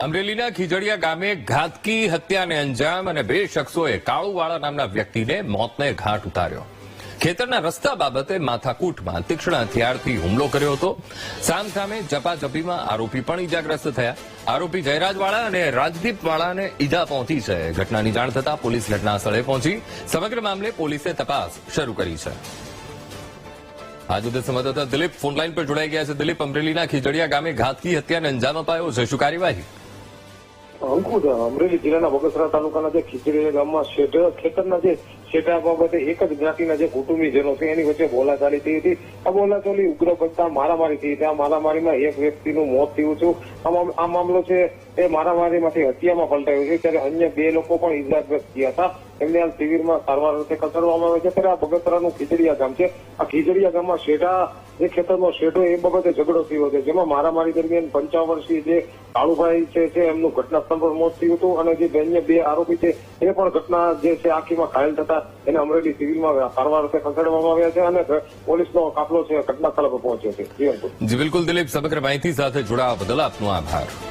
અમરેલીના ખીજડીયા ગામે ઘાતકી હત્યાને અંજામ અને બે શખ્સોએ કાળુવાળા નામના વ્યક્તિને મોતને ઘાટ ઉતાર્યો. ખેતરના રસ્તા બાબતે માથાકૂટમાં તીક્ષ્ણ હથિયારથી હુમલો કર્યો હતો. સામસામે જપાજપીમાં આરોપી પણ ઇજાગ્રસ્ત થયા. આરોપી જયરાજવાળા અને રાજદીપવાળાને ઈજા પહોંચી છે. ઘટનાની જાણ થતાં પોલીસ ઘટના સ્થળે પહોંચી. સમગ્ર મામલે પોલીસે તપાસ શરૂ કરી છે. આજ મુદ્દે સંવાદદાતા દિલીપ ફોનલાઈન પર જોડાઈ ગયા છે. દિલીપ, અમરેલીના ખીજડીયા ગામે ઘાતકી હત્યાને અંજામ અપાયો. છે શું કાર્યવાહી અંકુર, અમરેલી જિલ્લાના બગસરા તાલુકાના જે ખીચડી ગામમાં ખેતરના જે છેટા બાબતે એક જ જ્ઞાતિના જે કુટુંબીજનો છે, એની વચ્ચે બોલાચાલી થઈ હતી. આ બોલાચાલી ઉગ્ર બનતા મારામારી થઈ હતી. આ મારામારીમાં એક વ્યક્તિનું મોત થયું છે. આ મામલો છે, એ મારામારીમાંથી હત્યામાં પલટાયો છે. ત્યારે અન્ય બે લોકો પણ ઇજાગ્રસ્ત થયા હતા. એમને હાલ શિબિરમાં સારવાર અર્થે ખસેડવામાં આવે છે. ત્યારે આ બગસરાનું ખીચડીયા ગામ છે. આ ખીચડીયા ગામમાં શેઢા જે ખેતરનો શેઢો એ બાબતે ઝઘડો થયો છે. જેમાં મારામારી દરમિયાન પંચાવન વર્ષીય જે કાળુભાઈ છે છે એમનું ઘટના સ્થળ પર મોત થયું હતું અને જે અન્ય બે આરોપી છે, એ પણ ઘટના જે છે, આખીમાં ઘાયલ થતા એને અમરેલી સિવિલમાં સારવાર અર્થે ખસેડવામાં આવ્યા છે અને પોલીસનો કાફલો છે ઘટના સ્થળ પર પહોંચ્યો છે. જી, બિલકુલ દિલીપ, સમગ્ર માહિતી સાથે જોડાવા બદલ આપનો આભાર.